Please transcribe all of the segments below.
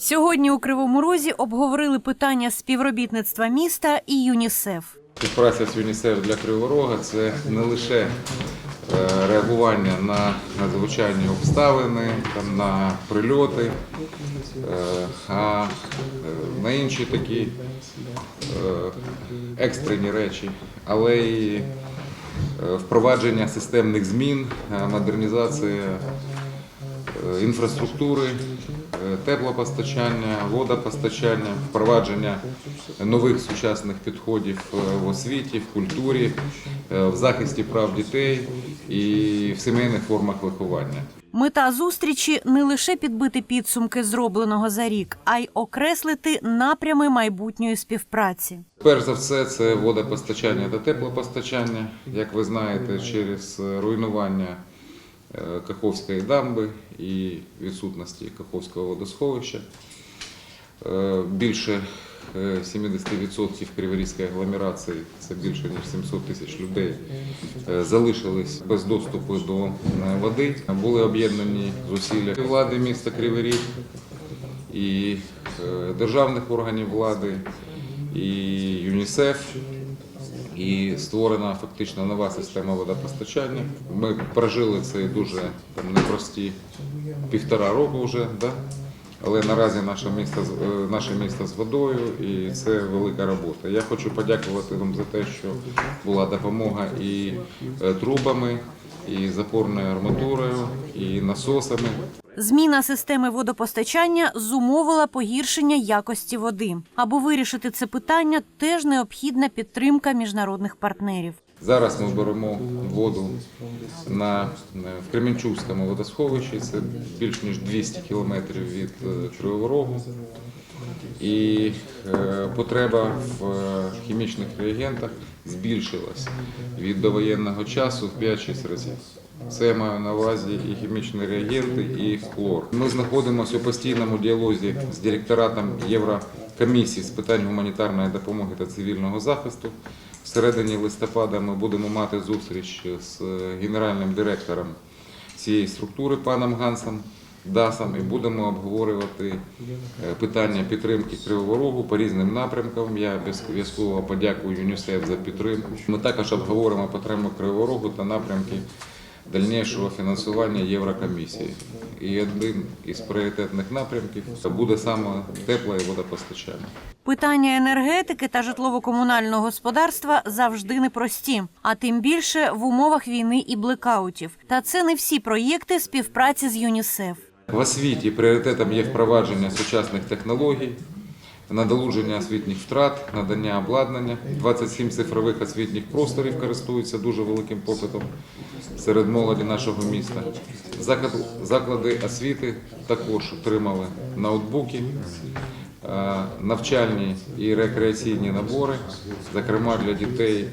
Сьогодні у Кривому Розі обговорили питання співробітництва міста і ЮНІСЕФ. Співпраця з ЮНІСЕФ для Кривого Рога – це не лише е, реагування на надзвичайні обставини, на прильоти, е, а е, на інші такі екстрені речі, але і впровадження системних змін, модернізація інфраструктури, теплопостачання, водопостачання, впровадження нових сучасних підходів е, в освіті, в культурі, е, в захисті прав дітей і в сімейних формах виховання. Мета зустрічі не лише підбити підсумки зробленого за рік, а й окреслити напрями майбутньої співпраці. Перш за все, це водопостачання та теплопостачання. Як ви знаєте, через е, руйнування е, Каховської дамби і відсутності Каховського водосховища е, більше е, 70% Криворізької агломерації, це більше ніж 700 тисяч людей, е, залишились без доступу до е, води. Були об'єднані зусилля влади міста Кривий і е, державних органів влади, і ЮНІСЕФ, і створена фактично нова система водопостачання. Ми прожили це дуже там, непрості півтора року вже, да? але наразі наше місто, е, наше місто з водою і це велика робота. Я хочу подякувати вам за те, що була допомога і е, трубами, і запорною арматурою, і насосами. Зміна системи водопостачання зумовила погіршення якості води. Аби вирішити це питання, теж необхідна підтримка міжнародних партнерів. Зараз ми беремо воду на в Кременчуцькому водосховищі. Це більш ніж 200 кілометрів від е, Кривого. І е, потреба в е, хімічних реагентах збільшилась від довоєнного часу в 5-6 разів. Це я маю на увазі і хімічні реагенти, і хлор. Ми знаходимося у постійному діалозі з директоратом Єврокомісії з питань гуманітарної допомоги та цивільного захисту. В середині листопада ми будемо мати зустріч з генеральним директором цієї структури паном Гансом Дасом і будемо обговорювати е, питання підтримки Кривого Рогу по різним напрямкам. Я обов'язково подякую ЮНІСЕФ за підтримку. Ми також обговоримо потребу Кривого Рогу та напрямки дальнішого фінансування Єврокомісії. І один із пріоритетних напрямків буде саме тепло і водопостачання. Питання енергетики та житлово-комунального господарства завжди непрості, а тим більше в умовах війни і блекаутів. Та це не всі проєкти співпраці з ЮНІСЕФ. В освіті пріоритетом є впровадження сучасних технологій, надолуження освітніх втрат, надання обладнання. 27 цифрових освітніх просторів користуються дуже великим попитом серед молоді нашого міста. Заклад- Заклади освіти також отримали ноутбуки, навчальні і рекреаційні набори, зокрема для дітей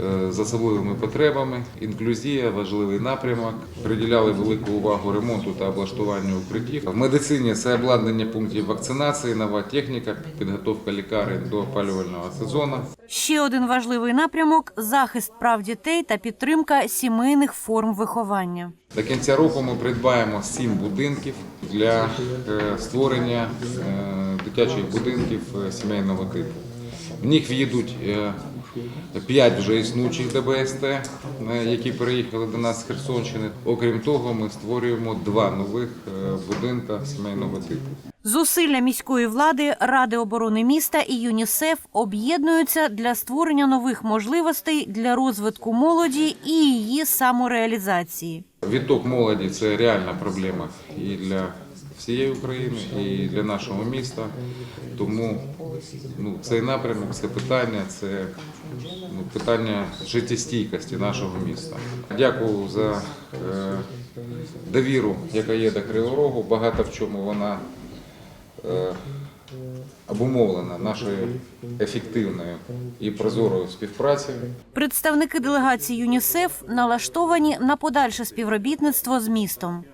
е, з особливими потребами. Інклюзія важливий напрямок. Приділяли велику увагу ремонту та облаштуванню укриттів. В медицині це обладнання пунктів вакцинації, нова техніка, підготовка лікарень до опалювального сезону. Ще один важливий напрямок захист прав дітей та підтримка сімейних форм виховання. До кінця року ми придбаємо сім будинків для е, створення е, дитячих будинків е, сімейного типу. В них в'їдуть е, п'ять вже існуючих ДБСТ, е, які переїхали до нас з Херсонщини. Окрім того, ми створюємо два нових е, будинка сімейного типу. Зусилля міської влади, Ради оборони міста і ЮНІСЕФ об'єднуються для створення нових можливостей для розвитку молоді і її самореалізації. Відток молоді це реальна проблема і для всієї України, і для нашого міста. Тому ну, цей напрямок, це питання, це ну, питання життєстійкості нашого міста. Дякую за е, довіру, яка є до Кривого Рогу. Багато в чому вона е, обумовлена нашою ефективною і прозорою співпрацею. Представники делегації ЮНІСЕФ налаштовані на подальше співробітництво з містом.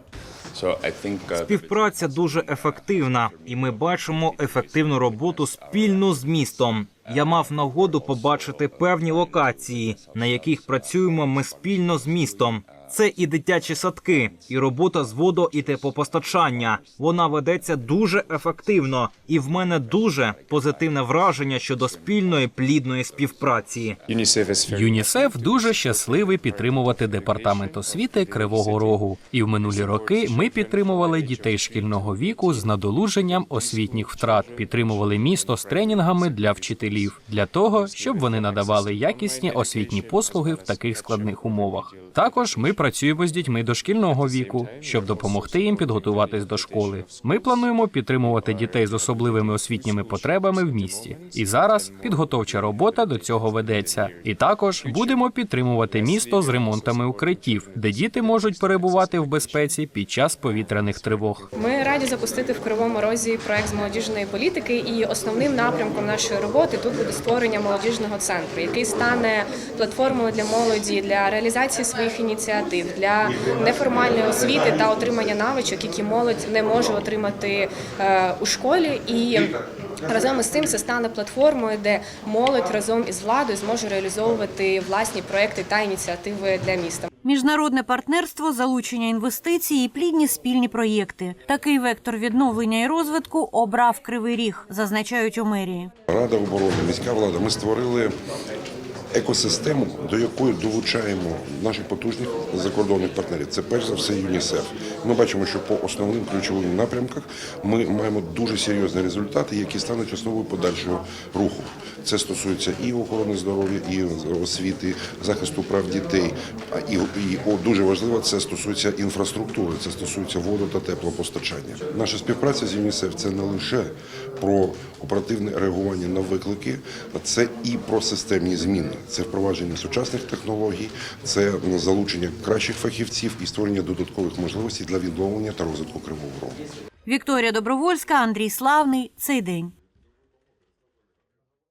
Співпраця дуже ефективна, і ми бачимо ефективну роботу спільно з містом. Я мав нагоду побачити певні локації, на яких працюємо ми спільно з містом. Це і дитячі садки, і робота з водо і теплопостачання. Вона ведеться дуже ефективно, і в мене дуже позитивне враження щодо спільної плідної співпраці. UNICEF ЮНІСЕФ дуже щасливий підтримувати департамент освіти Кривого Рогу. І в минулі роки ми підтримували дітей шкільного віку з надолуженням освітніх втрат, підтримували місто з тренінгами для вчителів для того, щоб вони надавали якісні освітні послуги в таких складних умовах. Також ми працюємо з дітьми дошкільного віку, щоб допомогти їм підготуватись до школи. Ми плануємо підтримувати дітей з особливими освітніми потребами в місті. І зараз підготовча робота до цього ведеться. І також будемо підтримувати місто з ремонтами укриттів, де діти можуть перебувати в безпеці під час повітряних тривог. Ми раді запустити в Кривому Розі проект з молодіжної політики, і основним напрямком нашої роботи тут буде створення молодіжного центру, який стане платформою для молоді для реалізації своїх ініціатив, для неформальної освіти та отримання навичок, які молодь не може отримати е, у школі. І разом із цим це стане платформою, де молодь разом із владою зможе реалізовувати власні проекти та ініціативи для міста. Міжнародне партнерство, залучення інвестицій і плідні спільні проєкти. Такий вектор відновлення і розвитку обрав Кривий Ріг, зазначають у мерії. Рада оборони, міська влада. Ми створили екосистему, до якої долучаємо наших потужних закордонних партнерів. Це перш за все ЮНІСЕФ. Ми бачимо, що по основним ключовим напрямках ми маємо дуже серйозні результати, які стануть основою подальшого руху. Це стосується і охорони здоров'я, і освіти, захисту прав дітей. І, і о, дуже важливо, це стосується інфраструктури, це стосується воду та теплопостачання. Наша співпраця з ЮНІСЕФ це не лише про оперативне реагування на виклики, а це і про системні зміни. Це впровадження сучасних технологій, це залучення кращих фахівців і створення додаткових можливостей для відновлення та розвитку Кривого Рогу. Вікторія Добровольська, Андрій Славний. Цей день.